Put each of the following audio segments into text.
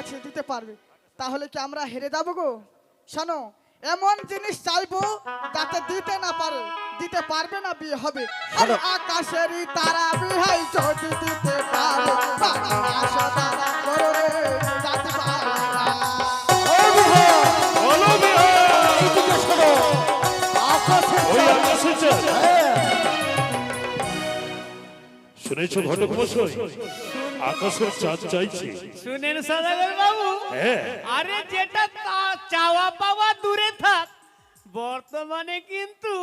আছে দিতে পারবে। তাহলে কি আমরা হেরে যাব গো? শোনো এমন জিনিস চাইব যাতে দিতে না পারে দিতে পারবে না বিয়ে হবে। আর আকাশেরই তারা বিহাই যদি দিতে পারে আশা তারা করো শুনেছো ঘটক মশাই? আকাশের চাঁদ চাইছে। শুনেন সদাগর বাবু। হ্যাঁ। আরে যেটা তা- চাওয়া পাওয়া দূরে থাক। বর্তমানে কিন্তু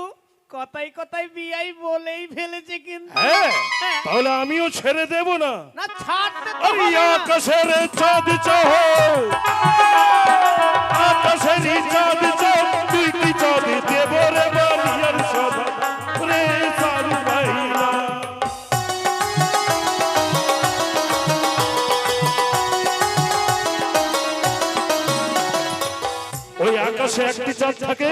কথাই কথাই বিয়াই বলেই ফেলেছে কিন্তু। হ্যাঁ হ্যাঁ। তাহলে আমিও ছেড়ে দেব না। না ছাড়তে আরে আকাশের চাঁদ চাহ আকাশের চাঁদ চাহ দুইটি চাঁদ দেব রে বালিয়ার সদা রে আকাশে একটি চাঁদ থাকে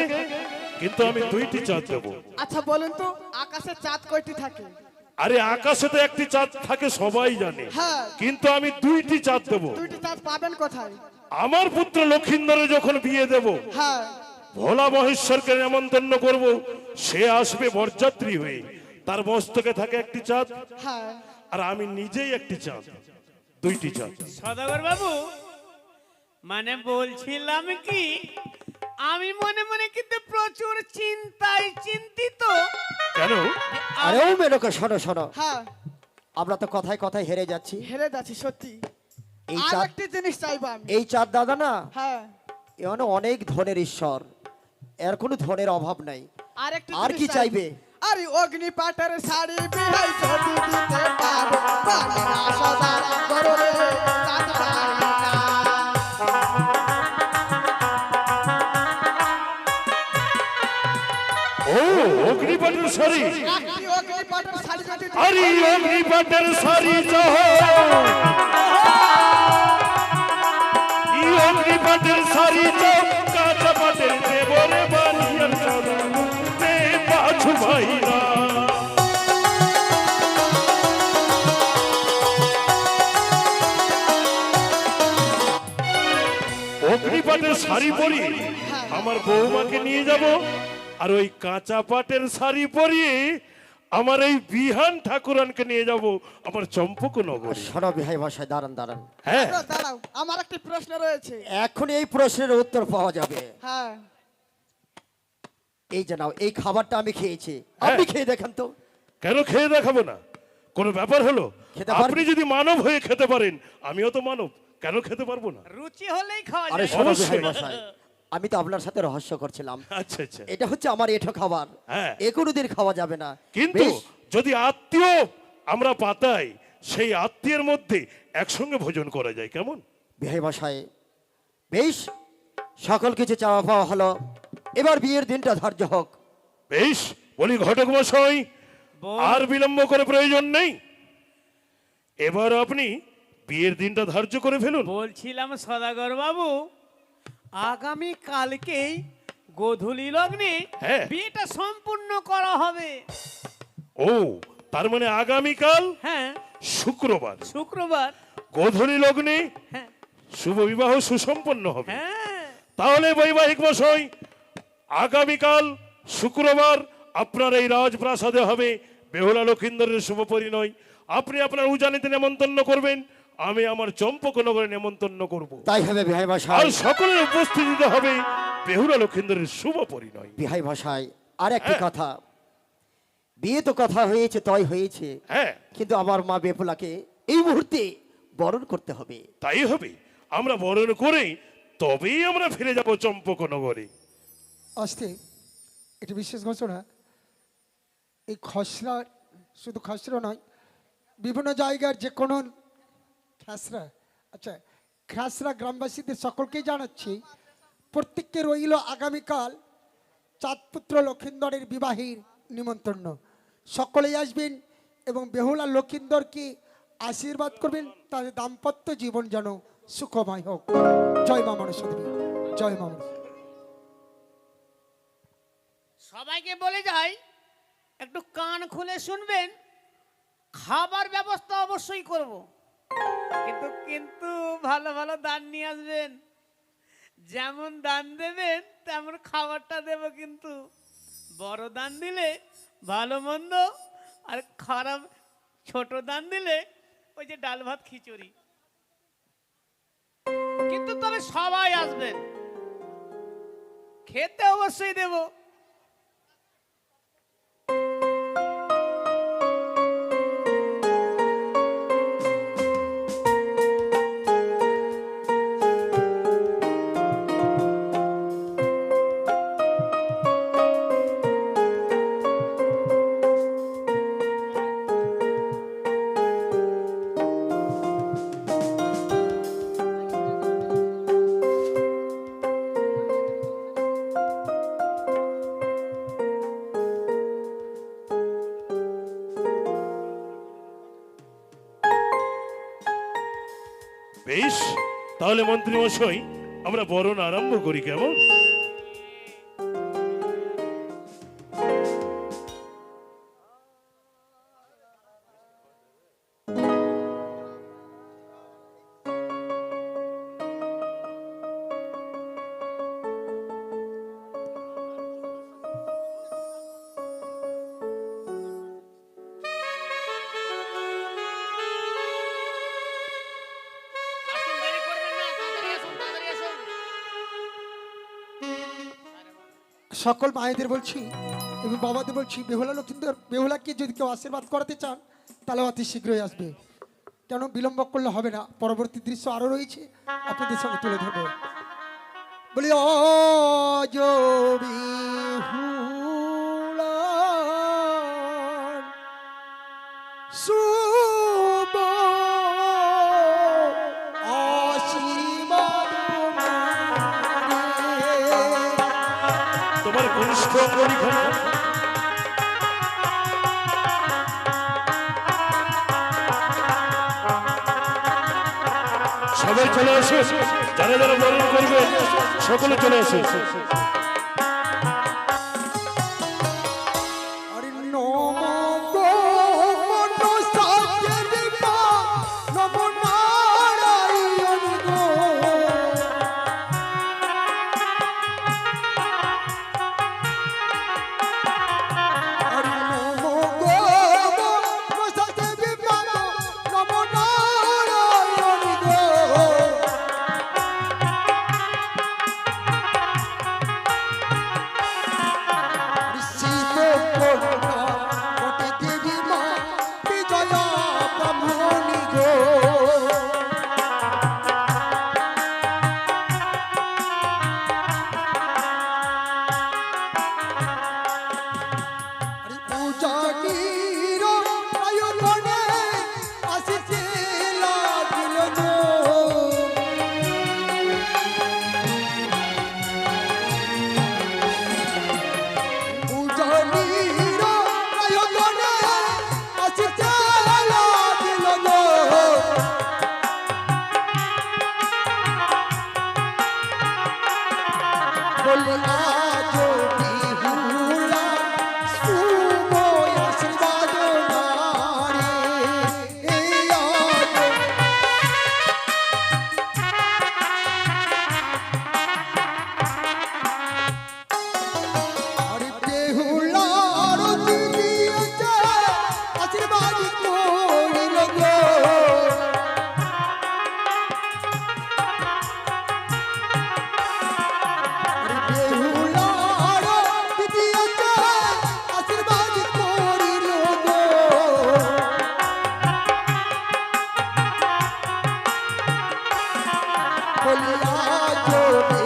কিন্তু আমি দুইটি চাঁদ দেব। আচ্ছা বলুন তো আকাশে চাঁদ কয়টি থাকে? আরে আকাশে তো একটি চাঁদ থাকে সবাই জানে। হ্যাঁ। কিন্তু আমি দুইটি চাঁদ দেব। দুইটি চাঁদ পাবেন কোথায়? আমার পুত্র লক্ষিন্দরে যখন বিয়ে দেব হ্যাঁ। ভোলা মহেশ্বরকে নেমন্তন্ন করব সে আসবে বরযাত্রী হয়ে। তার মস্তকে থাকে একটি চাঁদ হ্যাঁ। আর আমি নিজেই একটি চাঁদ দুইটি চাঁদ। সদাগর বাবু মানে বলছিলাম কি আমি মনে মনে কিন্তু প্রচুর চিন্তায় চিন্তিত। কেন? আরে ও মেনকা শোনো শোনো। হ্যাঁ। আমরা তো কথায় কথায় হেরে যাচ্ছি। হেরে যাচ্ছি সত্যি। এই চাঁদ একটি জিনিস চাইব আমি। এই চাঁদ দাদা না হ্যাঁ। এমন অনেক ধনের ঈশ্বর। এর কোনো ধনের অভাব নাই। আর একটি আর কি চাইবে? আরে অগ্নি পাটার শাড়ি বিহাই যদি দিতে পারো। ভালোবাসা দ্বারা করো রে অগ্নিপাটের দিতে আরে অগ্নিপাটের শাড়ি চাহ অগ্নিপাটের শাড়ি চাহ কাঁচা পাটের দেবরে বালিয়ার পাছু ভাইরা। অগ্নিপাটের শাড়ি পরিয়ে আমার বৌমাকে নিয়ে যাব। আর ওই কাঁচা পাটের শাড়ি পরিয়ে আমার এই বিহান ঠাকুরানকে নিয়ে যাব আমার চম্পক নগর। শোনো বিহাই ভাষায় দাঁড়ান দাঁড়ান। হ্যাঁ। দাঁড়াও, আমার একটি প্রশ্ন রয়েছে। এখন এই প্রশ্নের উত্তর পাওয়া যাবে। হ্যাঁ। এই যে নাও এই খাবারটা আমি খেয়েছি। আপনি হ্যাঁ। খেয়ে দেখেন তো। কেন খেয়ে দেখাবো না? কোনো ব্যাপার হলো? আপনি যদি মানব হয়ে খেতে পারেন আমিও তো মানব কেন খেতে পারব না? রুচি হলেই খাওয়া আরে যায়। শোনো অবশ্যই। আমি তো আপনার সাথে রহস্য করছিলাম। আচ্ছা আচ্ছা। এটা হচ্ছে আমার এঠো খাবার। হ্যাঁ। এ কোনোদিন খাওয়া যাবে না। কিন্তু বেশ, যদি আত্মীয় আমরা পাতাই সেই আত্মীয়ের মধ্যে একসঙ্গে ভোজন করা যায় কেমন? বিহাই ভাষায়। বেশ সকল কিছু চাওয়া পাওয়া হলো। এবার বিয়ের দিনটা ধার্য হোক। বেশ বলি ঘটক মশাই বল। আর বিলম্ব করে প্রয়োজন নেই। এবার আপনি বিয়ের দিনটা ধার্য করে ফেলুন। বলছিলাম সদাগর বাবু আগামী কালকেই গোধূলি লগ্নে হ্যাঁ। বিয়েটা সম্পূর্ণ করা হবে। ও তার মানে আগামীকাল হ্যাঁ। শুক্রবার। শুক্রবার। গোধূলি লগ্নে হ্যাঁ। শুভ বিবাহ সুসম্পন্ন হবে। হ্যাঁ। তাহলে বৈবাহিক মশাই আগামীকাল শুক্রবার আপনার এই রাজপ্রাসাদে হবে। বেহুলা লক্ষিন্দরের শুভ পরিণয়। আপনি আপনার উজানিতে নেমন্তন্ন করবেন। আমি আমার চম্পকনগরে নেমন্তন্ন করব। তাই হবে বিহাই ভাষায়। আর সকলের উপস্থিতিতে হবে বেহুরা লক্ষিন্দরের শুভ পরিণয়। বিহাই ভাষায় আর একটি হ্যাঁ। কথা। বিয়ে তো কথা হয়েছে তয় হয়েছে। হ্যাঁ। কিন্তু আমার মা বেপুলাকে এই মুহূর্তে বরণ করতে হবে। তাই হবে। আমরা বরণ করে তবেই আমরা ফিরে যাব চম্পকনগরে। আসতে এটি বিশেষ ঘোষণা। এই খসড়া শুধু খসড়া নয় বিভিন্ন জায়গার যে কোনো খাসরা। আচ্ছা খাসরা গ্রামবাসীদের সকলকেই জানাচ্ছি, প্রত্যেককে রইল আগামীকাল চাঁদপুত্র লক্ষিন্দরের বিবাহের নিমন্ত্রণ। সকলেই আসবেন এবং বেহুলা লক্ষিন্দরকে আশীর্বাদ করবেন তাদের দাম্পত্য জীবন যেন সুখময় হোক। জয় মা দেবী জয় মা সবাইকে বলে যাই, একটু কান খুলে শুনবেন, খাবার ব্যবস্থা অবশ্যই করব। কিন্তু কিন্তু ভালো ভালো দান নিয়ে আসবেন। যেমন দান দেবেন, তেমন খাবারটা দেব কিন্তু। বড় দান দিলে ভালো মন্দ, আর খারাপ ছোট দান দিলে ওই যে ডাল ভাত খিচুড়ি। কিন্তু তবে সবাই আসবেন। খেতে অবশ্যই দেবো। বেশ তাহলে মন্ত্রী মশাই আমরা বরণ আরম্ভ করি কেমন? সকল মায়েদের বলছি এবং বাবাদের বলছি, বেহুলা লক্ষ্মীদের বেহুলাকে যদি কেউ আশীর্বাদ করাতে চান, তাহলে অতি শীঘ্রই আসবে। কেন বিলম্ব করলে হবে না? পরবর্তী দৃশ্য আরও রয়েছে, আপনাদের সঙ্গে তুলে ধরবো। বলি বিহুলা সবাই চলে আসে যারা যারা বরণ করবে সকলে চলে আসে বলিয়া বেহুলা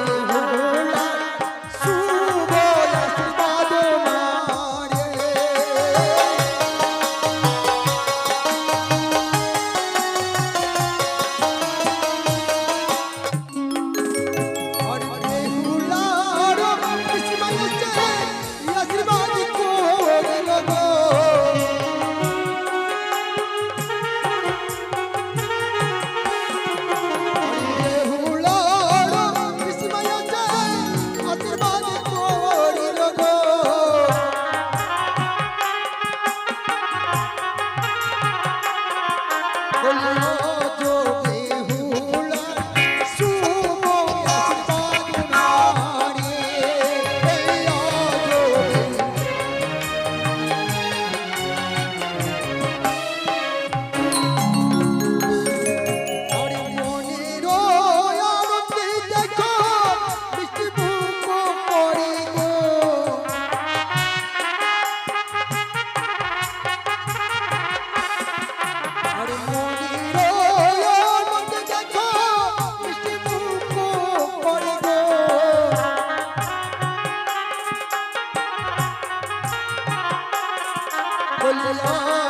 Oh, la.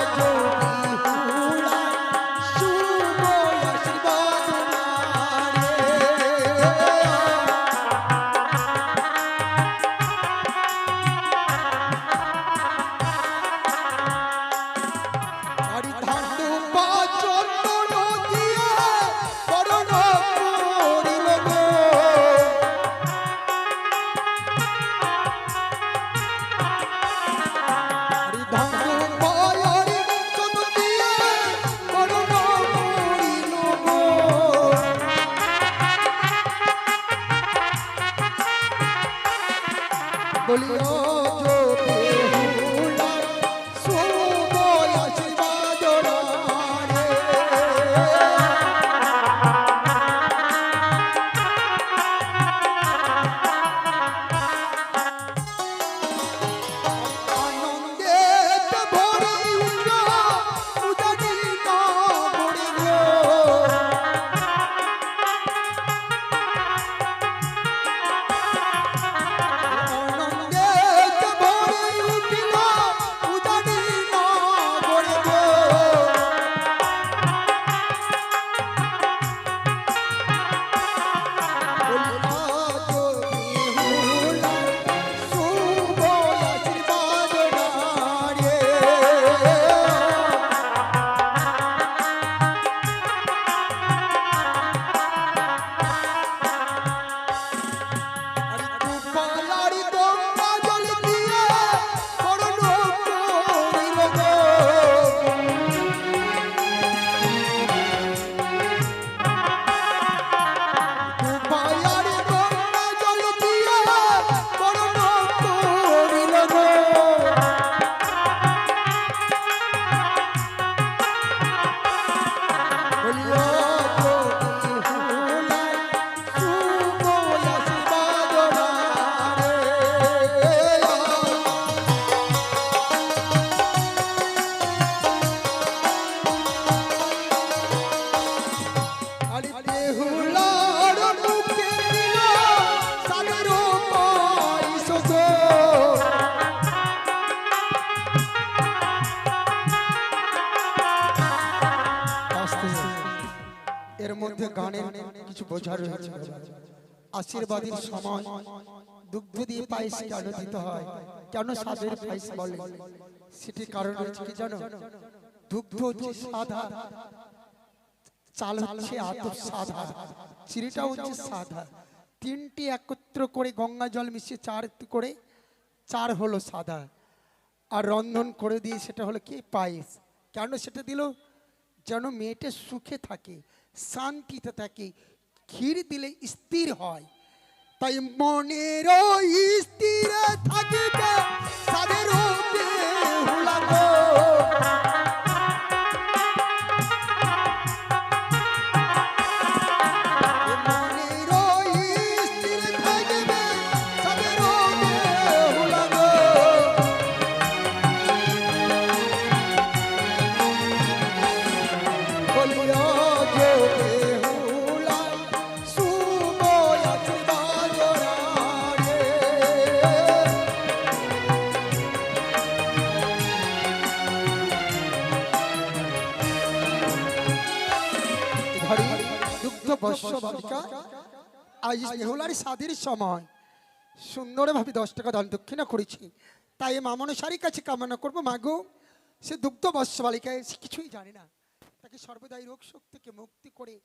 কিছু বোঝা রয়েছে আশীর্বাদের সময় দুগ্ধ দিয়ে পায়েস কেন দিতে হয়? কেন সাদের পায়েস বলে? সেটি কারণ হচ্ছে কি জানো? দুগ্ধ হচ্ছে সাদা চাল হচ্ছে আত সাদা চিড়িটা হচ্ছে সাদা তিনটি একত্র করে গঙ্গা জল মিশিয়ে চার করে চার হলো সাদা আর রন্ধন করে দিয়ে সেটা হলো কি? পায়েস। কেন সেটা দিল? যেন মেয়েটা সুখে থাকে, শান্তিতে থাকে ক্ষীর দিলে স্থির হয়। তাই মনের স্থির থাকে বালিকা আজ বেহুলার সাদির সময় সুন্দরভাবে দশ টাকা দান দক্ষিণা করেছি। তাই মামনসারীর কাছে কামনা করব মাগো সে দুগ্ধ বর্ষ বালিকায় সে কিছুই জানে না। তাকে সর্বদাই রোগ শোক থেকে মুক্তি করে